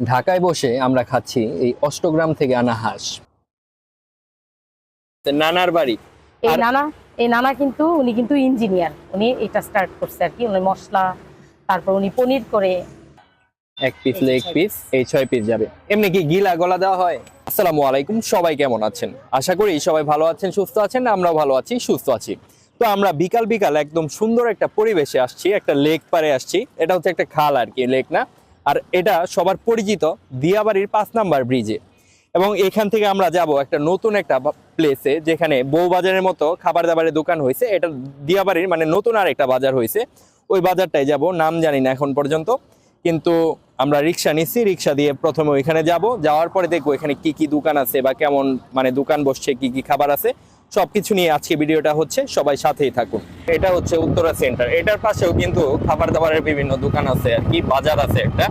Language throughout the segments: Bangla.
ঢাকায় বসে আমরা খাচ্ছি এই অষ্টগ্রাম থেকে আনা হাঁস। নানার বাড়ি। এই নানা এই নানা কিন্তু উনি কিন্তু ইঞ্জিনিয়ার। উনি এটা স্টার্ট করছে আর কি উনি মশলা তারপর উনি পনির করে এক পিস লেগ পিস এই ছয় পিস যাবে। এমনি কি গিলা গলা দেওয়া হয়? আসসালামু আলাইকুম সবাই কেমন আছেন? আশা করি সবাই ভালো আছেন সুস্থ আছেন আমরাও ভালো আছি সুস্থ আছি। তো আমরা বিকাল বিকাল একদম সুন্দর একটা পরিবেশে আসছি একটা লেক পারে আসছি। এটা হচ্ছে একটা খাল আর কি লেক না? আর এটা সবার পরিচিত দিয়াবাড়ির পাঁচ নাম্বার ব্রিজে এবং এখান থেকে আমরা যাব একটা নতুন একটা প্লেসে যেখানে বউবাজারের মতো খাবার দাবারের দোকান হয়েছে। এটা দিয়াবাড়ির মানে নতুন আর একটা বাজার হয়েছে। ওই বাজারটায় যাব, নাম জানি না এখন পর্যন্ত। কিন্তু আমরা রিক্সা নিচ্ছি, রিক্সা দিয়ে প্রথমে ওইখানে যাব। যাওয়ার পরে দেখব এখানে কি কি দোকান আছে বা কেমন মানে দোকান বসছে, কি কি খাবার আছে। সবকিছু নিয়ে আজকে ভিডিওটা হচ্ছে, সবাই সাথেই থাকুন। এটা হচ্ছে উত্তরা সেন্টার এটার পাশেও কিন্তু খাবার দাবারের বিভিন্ন দোকান আছে আর কি, বাজার আছে একটা।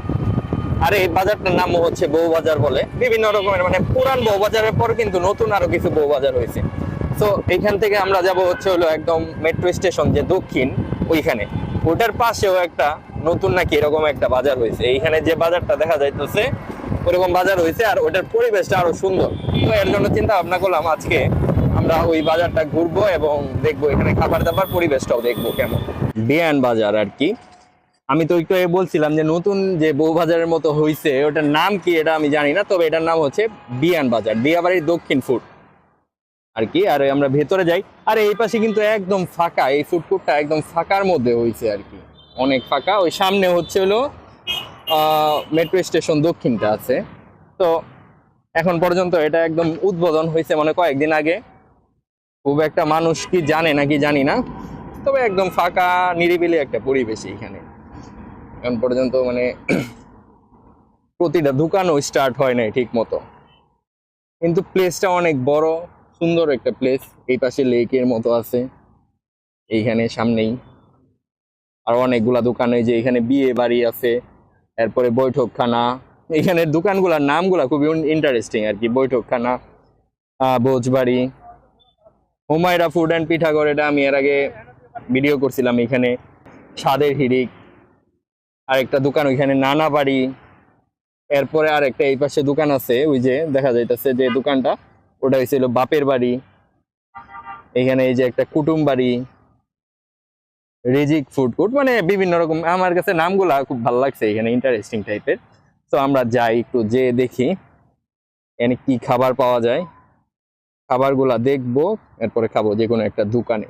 আর এই বাজারটার নাম হচ্ছে বউ বাজার বলে। বিভিন্ন রকমের মানে পুরান বউ বাজারের পর কিন্তু নতুন আরও কিছু বউ বাজার হয়েছে। তো এখান থেকে আমরা যাব হচ্ছে হলো একদম মেট্রো স্টেশন যে দক্ষিণ, ওইখানে। ওটার পাশেও একটা নতুন নাকি এরকম একটা বাজার হয়েছে। এইখানে যে বাজারটা দেখা যাইতেছে, ওরকম বাজার হয়েছে আর ওটার পরিবেশটা আরও সুন্দর। তো এর জন্য চিন্তা ভাবনা করলাম আজকে আমরা ওই বাজারটা ঘুরবো এবং দেখব এখানে খাবার দাবার পরিবেশটাও দেখব কেমন। বিয়ান বাজার আর কি। আমি তো একটু বলছিলাম যে নতুন যে বউ বাজারের মতো হয়েছে ওটার নাম কি এটা আমি জানি না, তবে এটার নাম হচ্ছে বিয়ান বাজার দিয়াবাড়ির দক্ষিণ ফুড আর কি, আর আমরা ভেতরে যাই। আর এই পাশে কিন্তু একদম ফাঁকা, এই ফুড কোর্টটা একদম ফাঁকার মধ্যে হয়েছে আর কি। অনেক ফাঁকা, ওই সামনে হচ্ছে হলো মেট্রো স্টেশন দক্ষিণটা আছে। তো এখন পর্যন্ত এটা একদম উদ্বোধন হয়েছে মানে কয়েকদিন আগে। খুব একটা মানুষ কি জানে নাকি জানি না, তবে একদম ফাঁকা, নিরিবিলি একটা পরিবেশ এখানে এখন পর্যন্ত মানে প্রতিটা দোকানও স্টার্ট হয় নাই ঠিক মতো কিন্তু প্লেসটা অনেক বড়, সুন্দর একটা প্লেস এই পাশে লেকের মতো আছে, এইখানে সামনেই। আর অনেকগুলা দোকান যে এখানে বিয়ে বাড়ি আছে, এরপরে বৈঠকখানা, এখানের দোকানগুলার নামগুলা খুবই ইন্টারেস্টিং আর কি, বৈঠকখানা ভোজবাড়ি। হুমায়রা ফুড অ্যান্ড পিঠাগড় এটা আমি এর আগে ভিডিও করছিলাম এখানে। স্বাদের হিরিক আরেকটা দোকান, ওইখানে নানা বাড়ি। এরপরে আর একটা এই পাশে দোকান আছে, ওই যে দেখা যাইতেছে যে দোকানটা, ওটা হয়েছিল বাপের বাড়ি। এখানে এই যে একটা কুটুম বাড়ি, রিজিক ফুড কোর্ট মানে বিভিন্ন রকম, আমার কাছে নামগুলা খুব ভালো লাগছে এখানে ইন্টারেস্টিং টাইপের তো আমরা যাই একটু যে দেখি এখানে কি খাবার পাওয়া যায়। খাবারগুলা দেখব এরপরে খাব যে কোনো একটা দোকানে।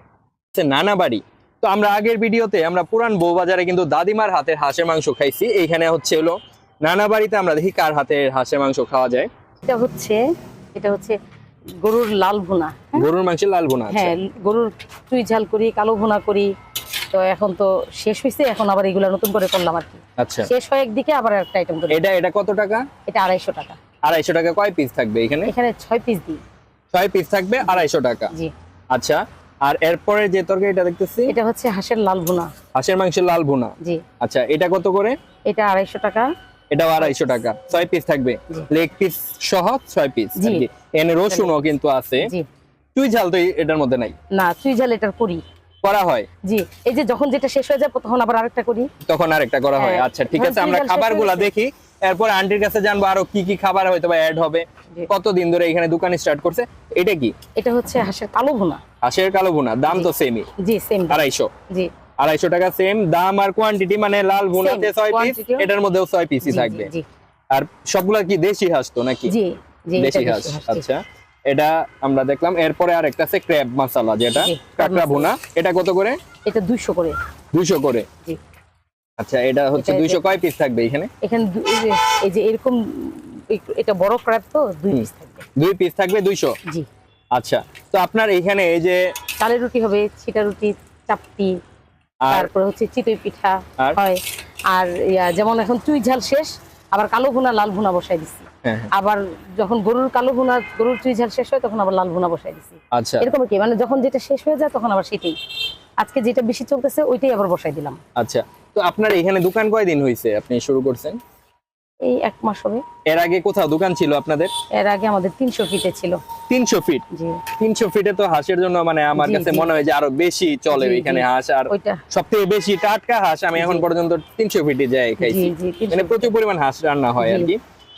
নানা বাড়ি। তো আমরা আগের ভিডিওতে আমরা পুরান বউবাজারে কিন্তু দাদিমার হাতের হাঁসের মাংস খাইছি। এইখানে হচ্ছে হলো নানা বাড়িতে আমরা দেখি কার হাতের হাঁসের মাংস খাওয়া যায়। এটা হচ্ছে এটা হচ্ছে গরুর লাল ভুনা হ্যাঁ? গরুর মাংসের লাল বোনা আছে হ্যাঁ গরুর তুই ঝাল করি কালো ভুনা করি। তো এখন তো শেষ হয়েছে এখন আবার এগুলা নতুন করে করলাম আর কি। আচ্ছা। শেষ হয় একদিকে আবার একটা আইটেম করি এটা এটা কত টাকা? এটা আড়াইশো টাকা। আড়াইশো টাকা কয় পিস থাকবে এখানে? এখানে ছয় পিস দিই ছয় পিস থাকবে আড়াইশো টাকা। আচ্ছা আর এরপরে যে তরকারিটা দেখতেছি? এটা হচ্ছে হাঁসের লাল ভুনা। হাঁসের মাংসের লাল ভুনা। জি। আচ্ছা এটা কত করে? এটা আড়াইশো টাকা। এটাও আড়াইশো টাকা। ছয় পিস থাকবে। লেগ পিস সহ ছয় পিস। এনে রসুনও কিন্তু আছে। তুই ঝাল তো এটার মধ্যে নাই। না চুই ঝাল এটার করি করা হয়। জি এই যে যখন যেটা শেষ হয়ে যায় তখন আবার আরেকটা করি। তখন আরেকটা করা হয়। হ্যাঁ, আচ্ছা ঠিক আছে আমরা তুই ঝাল শেষ খাবারগুলা দেখি। এরপর আন্টির কাছে জানব আরও কি কি খাবার হয়তো বা অ্যাড হবে কতদিন ধরে এখানে দোকান স্টার্ট করছে? এটা কি? এটা হচ্ছে হাঁসের কালো ভুনা। হাঁসের কালো ভুনা দাম তো সেমই জি সেম আড়াইশো। জি। আড়াইশো টাকা সেম দাম আর কোয়ান্টিটি মানে লাল ভুনাতে ছয় পিস এটার মধ্যেও ছয় পিসই থাকবে। আর সবগুলা কি দেশি হাঁস তো নাকি? জি দেশি হাঁস আচ্ছা। এটা আমরা দেখলাম। এরপরে আর একটা আছে ক্র্যাব মশলা যেটা কাঁকড়া ভুনা। এটা কত করে? এটা দুইশো করে। দুইশো করে। জি। আচ্ছা এটা হচ্ছে এটা- দুইশো কয় পিস থাকবে এখানে? এখানে এই যে এরকম এটা বড় ক্র্যাব তো দুই পিস থাকবে। দুই পিস থাকবে দুইশো? জি। আচ্ছা তো আপনার এখানে এই যে চালের রুটি হবে ছিটা রুটি চাপটি তারপরে হচ্ছে চিতই পিঠা? হয়। আর যেমন এখন চুই ঝাল শেষ আবার কালো ভুনা লাল ভুনা বসাই দিছি। হ্যাঁ, হ্যাঁ, আবার যখন গরুর কালো ভুনা গরুর চুই ঝাল শেষ হয় তখন আবার লাল ভুনা বসাই দিছি। আচ্ছা। এরকম কি মানে যখন যেটা শেষ হয়ে যায় তখন আবার সেটাই। আজকে যেটা বেশি চলতেছে ওইটাই আবার বসাই দিলাম। আচ্ছা। তো আপনার এখানে দোকান কয়দিন হয়েছে আপনি শুরু করছেন? এই এক মাস হবে। এর আগে কোথাও দোকান ছিল আপনাদের? এর আগে আমাদের তিনশো ফিটে ছিল। তিনশো ফিট? জি। তিনশো ফিটে তো হাঁসের জন্য মানে আমার কাছে মনে হয় যে আরও বেশি চলে এখানে। হাঁস আর সবথেকে সব থেকে বেশি টাটকা হাঁস আমি এখন পর্যন্ত তিনশো ফিটে যাই খাইছি। 300 মানে প্রচুর পরিমাণ হাঁস রান্না হয় আর কি।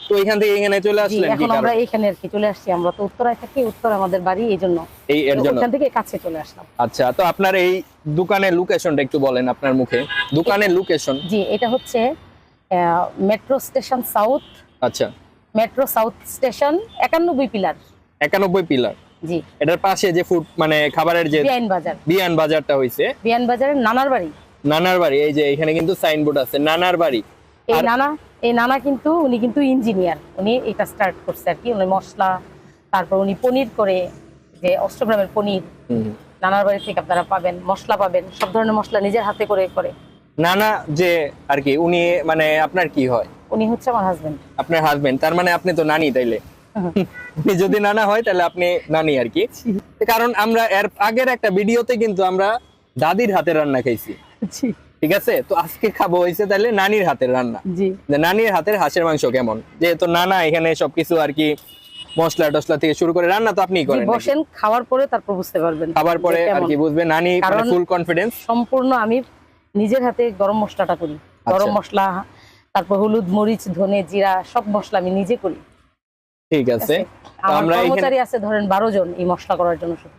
তো এখান থেকে এখানে চলে আসলেন এখন আমরা এখানে আর কি চলে আসছি। আমরা তো উত্তরায় থাকি উত্তর আমাদের বাড়ি এই জন্য এই এর জন্য। ওখান থেকে কাছে চলে আসলাম। আচ্ছা তো আপনার এই দোকানের লোকেশনটা একটু বলেন আপনার মুখে। দোকানের লোকেশন জি এটা হচ্ছে মেট্রো স্টেশন সাউথ আচ্ছা। মেট্রো সাউথ স্টেশন একানব্বই পিলার। একানব্বই পিলার। জি। এটার পাশে যে ফুড মানে খাবারের যে বিআইন বাজার। বিয়ান বাজারটা হইছে। বিআইন বাজারের নানার বাড়ি। নানার বাড়ি এই যে এখানে কিন্তু সাইনবোর্ড আছে নানার বাড়ি। এই নানা এই নানা কিন্তু উনি কিন্তু ইঞ্জিনিয়ার উনি এটা স্টার্ট করছে আর কি উনি মশলা তারপর উনি পনির করে যে অষ্টগ্রামের পনির। নানার বাড়ি থেকে আপনারা পাবেন মশলা পাবেন সব ধরনের মশলা নিজের হাতে করে করে। নানা যে আর কি উনি মানে আপনার কি হয়? উনি হচ্ছে আমার হাজবেন্ড আপনার হাজবেন্ড তার মানে আপনি তো নানি তাইলে। উনি যদি নানা হয় তাহলে আপনি নানি আর কি। কারণ আমরা এর আগের একটা ভিডিওতে কিন্তু আমরা দাদির হাতের রান্না খাইছি। ঠিক আছে? তো আজকে খাব হয়েছে তাহলে নানির হাতের রান্না। যে নানির হাতের হাঁসের মাংস কেমন? যেহেতু নানা এখানে সবকিছু আর কি মশলা টসলা থেকে শুরু করে রান্না তো আপনিই করেন বসেন খাওয়ার পরে তারপর বুঝতে পারবেন খাবার পরে আর কি বুঝবে নানি ফুল কনফিডেন্স সম্পূর্ণ আমি নিজের হাতে গরম মশলাটা করি। গরম আচ্ছা। মশলা তারপর হলুদ মরিচ ধনে জিরা সব মশলা আমি নিজে করি। ঠিক আছে। আমরা কর্মচারী আছে ধরেন বারো জন এই মশলা করার জন্য শুধু।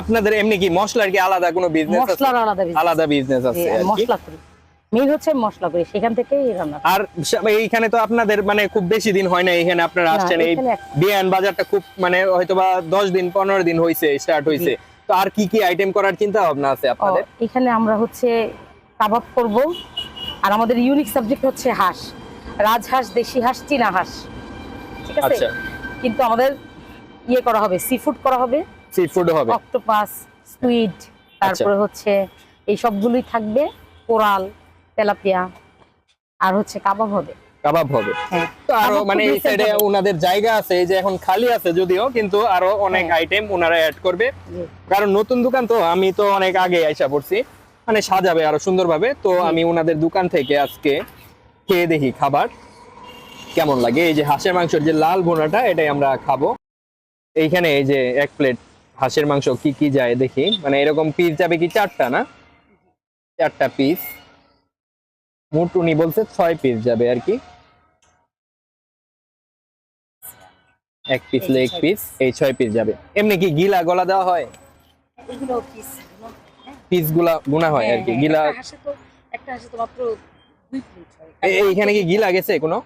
আপনাদের এমনি কি মশলার কি আলাদা কোনো বিজনেস আছে? মশলার আলাদা business। আলাদা বিজনেস আছে কি? মশলা করি। মেন হচ্ছে মশলা করি সেখান থেকেই রান্না আর এইখানে তো আপনাদের মানে খুব বেশি দিন হয় না এখানে আপনারা আসছেন এই বিয়ান বাজারটা খুব মানে হয়তোবা দশ দিন পনেরো দিন হয়েছে স্টার্ট হয়েছে তো আর কি কি আইটেম করার চিন্তা ভাবনা আছে আপনাদের? এখানে আমরা হচ্ছে কাবাব করব আর আমাদের ইউনিক সাবজেক্ট হচ্ছে হাঁস। রাজহাঁস দেশি হাঁস চীনা হাঁস। ঠিক আছে? আচ্ছা। কিন্তু আমাদের ইয়ে করা হবে সি ফুড করা হবে। সি ফুড হবে। অক্টোপাস স্কুইড তারপরে হচ্ছে এই সবগুলোই থাকবে কোরাল তেলাপিয়া আর হচ্ছে কাবাব হবে। কাবাব হবে। হ্যাঁ। তো আরও মানে এই সাইডে ওনাদের জায়গা আছে যে এখন খালি আছে যদিও কিন্তু আরও অনেক। আইটেম ওনারা অ্যাড করবে। কারণ নতুন দোকান তো আমি তো অনেক আগে আইসা পড়ছি। মানে সাজাবে আরও সুন্দরভাবে। তো আমি ওনাদের দোকান থেকে আজকে খেয়ে দেখি খাবার। কেমন লাগে? এই যে হাঁসের মাংসের যে লাল ভুনাটা এটাই আমরা খাব। এইখানে এই যে এক প্লেট হাঁসের মাংস কি কি যায় দেখি। মানে এরকম পিস যাবে কি চারটা না? চারটা পিস মোট উনি বলছে ছয় পিস যাবে আর কি। এক পিস লেগ পিস এই ছয় পিস যাবে। এমনি কি গিলা গলা দেওয়া হয়? পিসগুলা গুনা হয় আর কি হ্যাঁ, গিলা হয়। এ- এইখানে কি গিলা গেছে কোনো?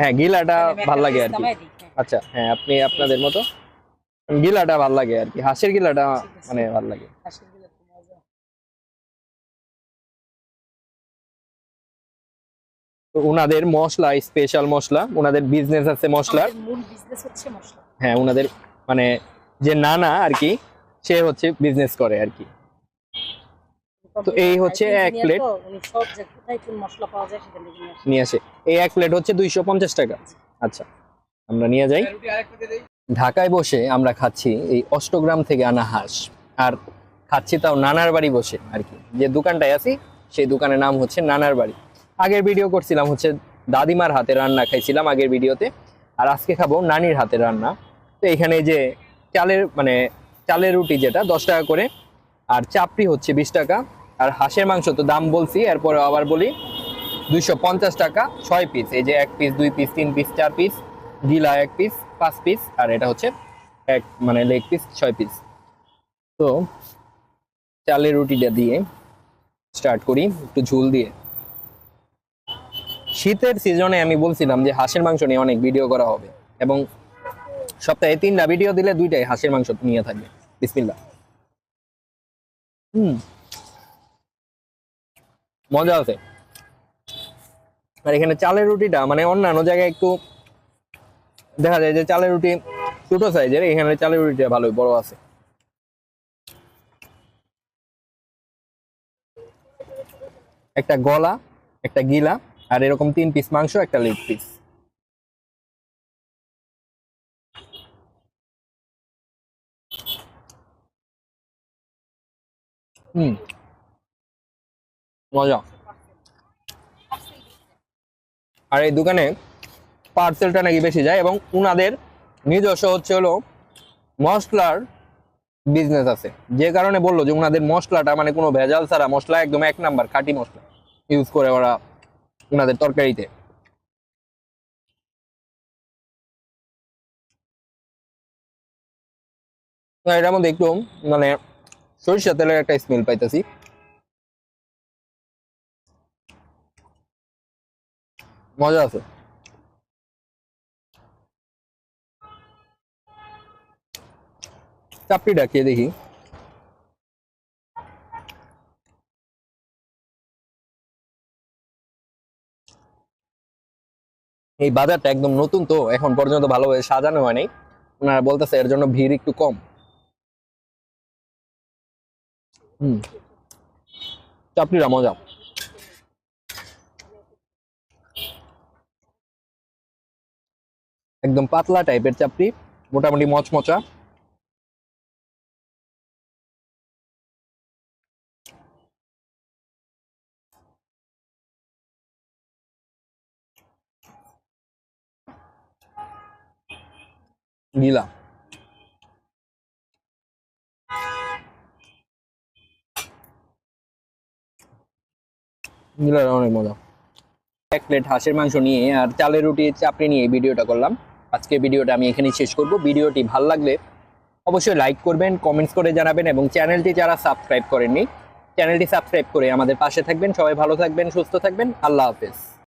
হ্যাঁ গিলাটা একটা ভালো লাগে আর কি। হ্যাঁ। আচ্ছা হ্যাঁ আপনি আপনাদের মতো গিলাটা ভালো লাগে আর কি হাঁসের গিলাটা মানে ভালো লাগে। হাঁসেরগুলো খুব মজা। তো ওনাদের মশলা স্পেশাল মশলা ওনাদের বিজনেস আছে মশলার। আমাদের মূল বিজনেস হচ্ছে মশলা। হ্যাঁ ওনাদের মানে যে নানা আর কি সে হচ্ছে বিজনেস করে আর কি। তো এই হচ্ছে এক আসে। নিয়ে আসে। এই এক প্লেট হচ্ছে দুইশো পঞ্চাশ টাকা। আচ্ছা আমরা নিয়ে যাই। ঢাকায় বসে আমরা খাচ্ছি এই অষ্টগ্রাম থেকে আনা হাঁস। আর খাচ্ছি তাও নানার বাড়ি বসে আর কি। যে দোকানটায় আছি, সেই দোকানের নাম হচ্ছে নানার বাড়ি। আগের ভিডিও করছিলাম হচ্ছে দাদিমার হাতে রান্না খাইছিলাম আগের ভিডিওতে। আর আজকে খাব নানির হাতের রান্না। তো এখানে যে চালের মানে চালের রুটি যেটা, দশ টাকা করে। আর চাপড়ি হচ্ছে বিশ টাকা। আর হাঁসের মাংস তো দাম বলছি, এরপরে আবার বলি দুইশো পঞ্চাশ টাকা ছয় পিস এই যে এক পিস দুই পিস তিন পিস চার পিস গিলা এক পিস পাঁচ পিস আর এটা হচ্ছে এক মানে লেগ পিস ছয় পিস তো চালের রুটিটা দিয়ে স্টার্ট করি, একটু ঝুল দিয়ে। শীতের সিজনে আমি বলছিলাম যে হাঁসের মাংস নিয়ে অনেক ভিডিও করা হবে এবং সপ্তাহে তিনটা ভিডিও দিলে দুইটাই হাঁসের মাংস নিয়ে থাকবে। বিসমিল্লা হুম। মজা আছে। আর এখানে চালের রুটিটা মানে অন্যান্য জায়গায় একটু দেখা যায় যে চালের রুটি ছোট সাইজের, এখানে চালের রুটিটা ভালোই বড় আছে। একটা গলা, একটা গিলা, আর এরকম তিন পিস মাংস, একটা লেগ পিস মজা। আর এই দোকানে পার্সেলটা নাকি বেশি যায় এবং উনাদের নিজস্ব হচ্ছে হলো মশলার বিজনেস আছে। যে কারণে বলল যে উনাদের মশলাটা মানে কোনো ভেজাল ছাড়া মশলা একদম এক নাম্বার, খাঁটি মশলা ইউজ করে ওরা উনাদের তরকারিতে। এটার মধ্যে একটু মানে সরিষা তেলের একটা স্মেল পাইতেছি। মজা আছে। চাপড়িটা খেয়ে দেখি। এই বাজারটা একদম নতুন তো, এখন পর্যন্ত ভালোভাবে সাজানো হয়নি। ওনারা বলতেছে এর জন্য ভিড় একটু কম। হুম। চাপড়িটা মজা একদম পাতলা টাইপের চাপড়ি মোটামুটি মচমচা। গিলা গিলাটা অনেক মজা এক প্লেট হাঁসের মাংস নিয়ে আর চালের রুটি চাপড়ি নিয়ে ভিডিওটা করলাম। আজকে ভিডিওটা আমি এখানেই শেষ করব। ভিডিওটি ভালো লাগলে অবশ্যই লাইক করবেন কমেন্টস করে জানাবেন এবং চ্যানেলটি যারা সাবস্ক্রাইব করেননি চ্যানেলটি সাবস্ক্রাইব করে আমাদের পাশে থাকবেন। সবাই ভালো থাকবেন সুস্থ থাকবেন। আল্লাহ হাফেজ।